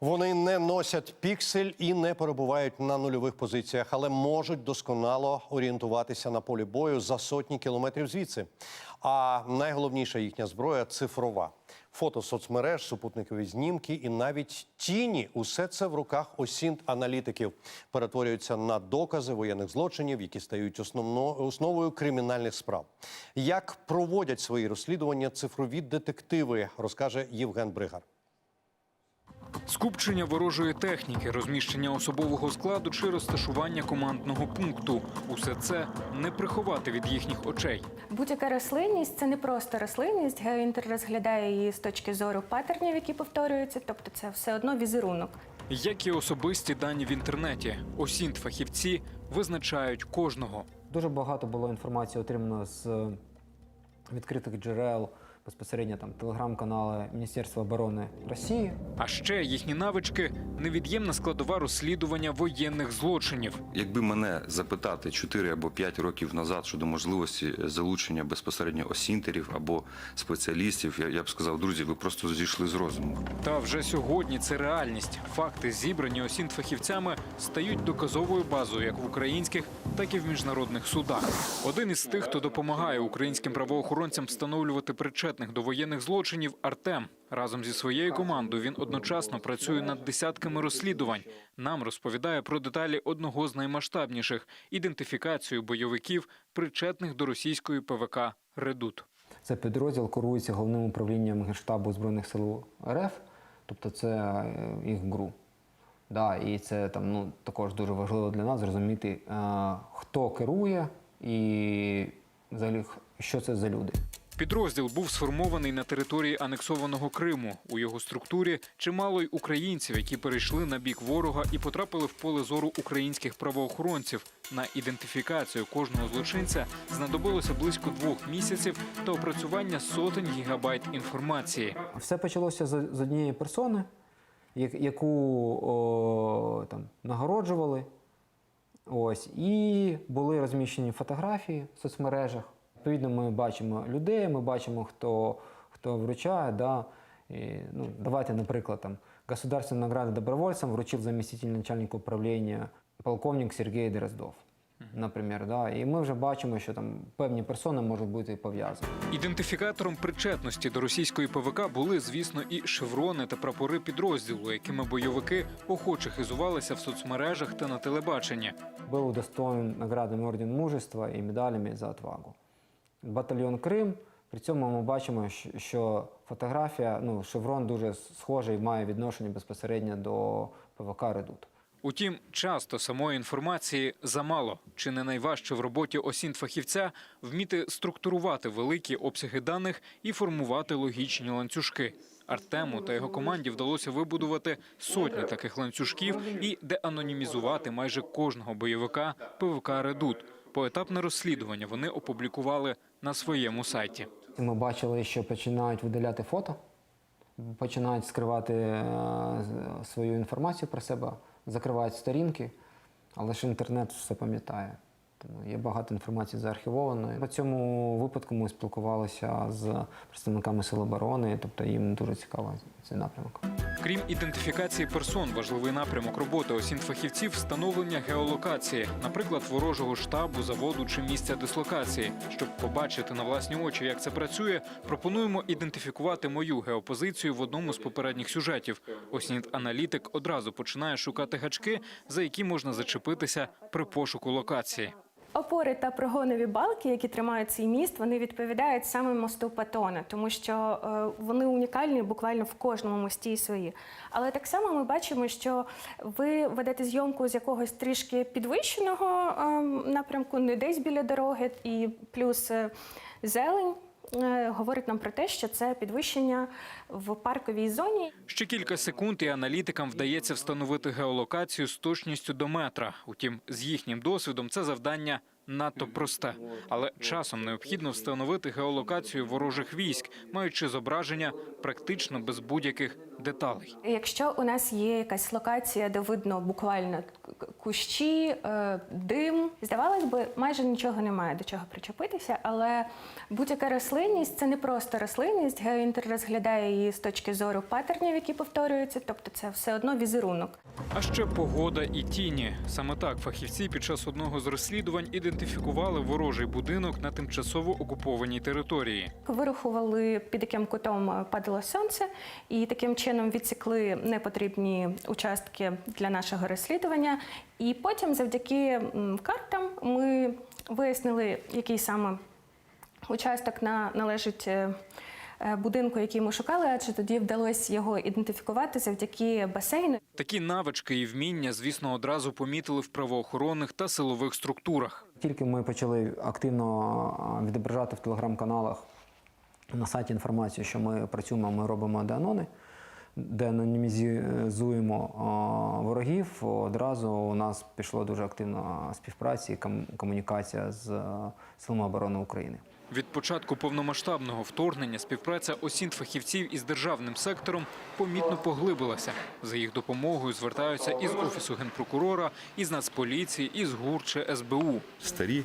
Вони не носять піксель і не перебувають на нульових позиціях, але можуть досконало орієнтуватися на полі бою за сотні кілометрів звідси. А найголовніша їхня зброя цифрова. Фото соцмереж, супутникові знімки і навіть тіні усе це в руках осінт аналітиків перетворюються на докази воєнних злочинів, які стають основно, основою кримінальних справ. Як проводять свої розслідування цифрові детективи, розкаже Євген Бригар. Скупчення ворожої техніки, розміщення особового складу чи розташування командного пункту усе це не приховати від їхніх очей. Будь-яка рослинність це не просто рослинність. Геоінтер розглядає її з точки зору паттернів, які повторюються, тобто це все одно візерунок. Як і особисті дані в інтернеті, осінт фахівці визначають кожного. Дуже багато було інформації отримано з е, відкритих джерел, безпосередньо там телеграм-канали Міністерства оборони Росії. А ще їхні навички невід'ємна складова розслідування воєнних злочинів. Якби мене запитати 4 або 5 років назад щодо можливості залучення безпосередньо осінтерів або спеціалістів, я, я б сказав, друзі, ви просто зійшли з розуму. Та вже сьогодні це реальність. Факти, зібрані осінт фахівцями, стають доказовою базою як в українських, так і в міжнародних судах. Один із тих, хто допомагає українським правоохоронцям встановлювати причетних до воєнних злочинів, Артем. Разом зі своєю командою він одночасно працює над десятками розслідувань. Нам розповідає про деталі одного з наймасштабніших ідентифікацію бойовиків, причетних до російської ПВК Редут. Це підрозділ керується головним управлінням Генштабу Збройних сил РФ, тобто це е, їх ГРУ. Да, і це там, ну, також дуже важливо для нас зрозуміти, е, хто керує і взагалі що це за люди. Підрозділ був сформований на території анексованого Криму. У його структурі чимало й українців, які перейшли на бік ворога і потрапили в поле зору українських правоохоронців. На ідентифікацію кожного злочинця знадобилося близько двох місяців та опрацювання сотень гігабайт інформації. Все почалося з, однієї персони, яку о, там, нагороджували. Ось, і були розміщені фотографії в соцмережах. Відповідно, ми бачимо людей, ми бачимо, хто, хто вручає. Да. І, ну, давайте, наприклад, там, государственную награду добровольцам вручил заместитель начальника управління полковник Сергій Дроздов. Наприклад, да. і ми вже бачимо, що там певні персони можуть бути пов'язані. Ідентифікатором причетності до російської ПВК були, звісно, і шеврони та прапори підрозділу, якими бойовики охоче хизувалися в соцмережах та на телебаченні. был удостоен наградами Орден Мужества і медалями за отвагу. Батальйон Крим. При цьому ми бачимо, що фотографія, ну, шеврон дуже схожий, має відношення безпосередньо до ПВК Редут. Утім, часто самої інформації замало. Чи не найважче в роботі осінт фахівця вміти структурувати великі обсяги даних і формувати логічні ланцюжки. Артему та його команді вдалося вибудувати сотні таких ланцюжків і деанонімізувати майже кожного бойовика ПВК Редут. Поетапне розслідування вони опублікували на своєму сайті. Ми бачили, що починають видаляти фото, починають скривати е, свою інформацію про себе, закривають сторінки, але ж інтернет все пам'ятає. Є багато інформації заархівованої. По цьому випадку ми спілкувалися з представниками Сил оборони, тобто їм дуже цікаво цей напрямок. Крім ідентифікації персон, важливий напрямок роботи осінт фахівців встановлення геолокації, наприклад, ворожого штабу, заводу чи місця дислокації. Щоб побачити на власні очі, як це працює, пропонуємо ідентифікувати мою геопозицію в одному з попередніх сюжетів. Осінт аналітик одразу починає шукати гачки, за які можна зачепитися при пошуку локації. Опори та прогонові балки, які тримають цей міст, вони відповідають саме мосту Патона, тому що е, вони унікальні буквально в кожному мості свої. Але так само ми бачимо, що ви ведете зйомку з якогось трішки підвищеного е, напрямку, не десь біля дороги, і плюс е, зелень. Е, Говорить нам про те, що це підвищення в парковій зоні, Ще кілька секунд, і аналітикам вдається встановити геолокацію з точністю до метра. Утім, з їхнім досвідом це завдання надто просте. Але часом необхідно встановити геолокацію ворожих військ, маючи зображення практично без будь-яких деталей. Якщо у нас є якась локація, де видно буквально кущі, е, дим. Здавалось би, майже нічого немає до чого причепитися, але будь-яка рослинність це не просто рослинність. Геоінтер розглядає її з точки зору патернів, які повторюються, тобто це все одно візерунок. А ще погода і тіні. Саме так фахівці під час одного з розслідувань ідентифікували ворожий будинок на тимчасово окупованій території. Вирахували, під яким кутом е, падало сонце, і таким чином відсікли непотрібні участки для нашого розслідування. І потім, завдяки картам, ми вияснили, який саме участок на, належить е, е, будинку, який ми шукали, адже тоді вдалося його ідентифікувати завдяки басейну. Такі навички і вміння, звісно, одразу помітили в правоохоронних та силових структурах. Тільки ми почали активно відображати в телеграм-каналах на сайті інформацію, що ми працюємо, ми робимо деанони, де анонімізуємо ворогів. Одразу у нас пішла дуже активна співпраця і комунікація з а, Силами оборони України. Від початку повномасштабного вторгнення співпраця осінт фахівців із державним сектором помітно поглибилася. За їх допомогою звертаються із офісу генпрокурора, із Нацполіції, із ГУР чи СБУ. Старі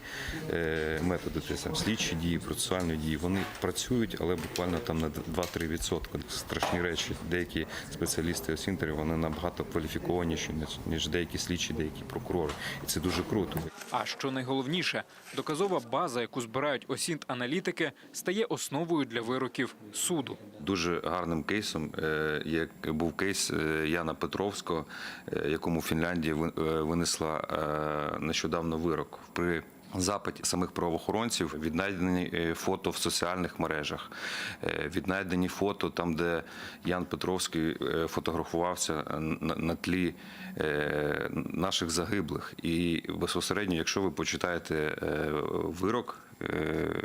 е, методи, тобто там слідчі дії, процесуальні дії, вони працюють, але буквально там на 2-3 відсотки. Страшні речі. Деякі спеціалісти осінтерів вони набагато кваліфікованіші, ніж деякі слідчі, деякі прокурори. І це дуже круто. А що найголовніше, доказова база, яку збирають осінт аналітики, стає основою для вироків суду. Дуже гарним кейсом е, є був кейс е, Яна Петровського, е, якому Фінляндія винесла нещодавно вирок при. Запиті самих правоохоронців віднайдені фото в соціальних мережах, віднайдені фото там, де Ян Петровський фотографувався на, тлі наших загиблих. І безпосередньо, якщо ви почитаєте вирок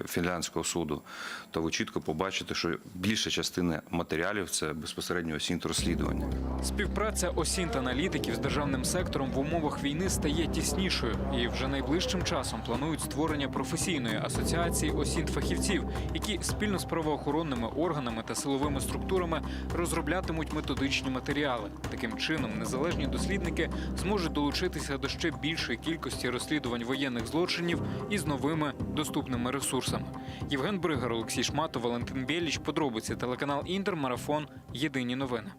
фінляндського суду, то ви чітко побачите, що більша частина матеріалів це безпосередньо осінт розслідування. Співпраця осінт аналітиків з державним сектором в умовах війни стає тіснішою, і вже найближчим часом планують створення професійної асоціації осінт фахівців, які спільно з правоохоронними органами та силовими структурами розроблятимуть методичні матеріали. Таким чином, незалежні дослідники зможуть долучитися до ще більшої кількості розслідувань воєнних злочинів із новими доступними ресурсами. Євген Бригар, Олексій Шматов, Валентин Біліч. Подробиці телеканал Інтер. Марафон. Єдині новини.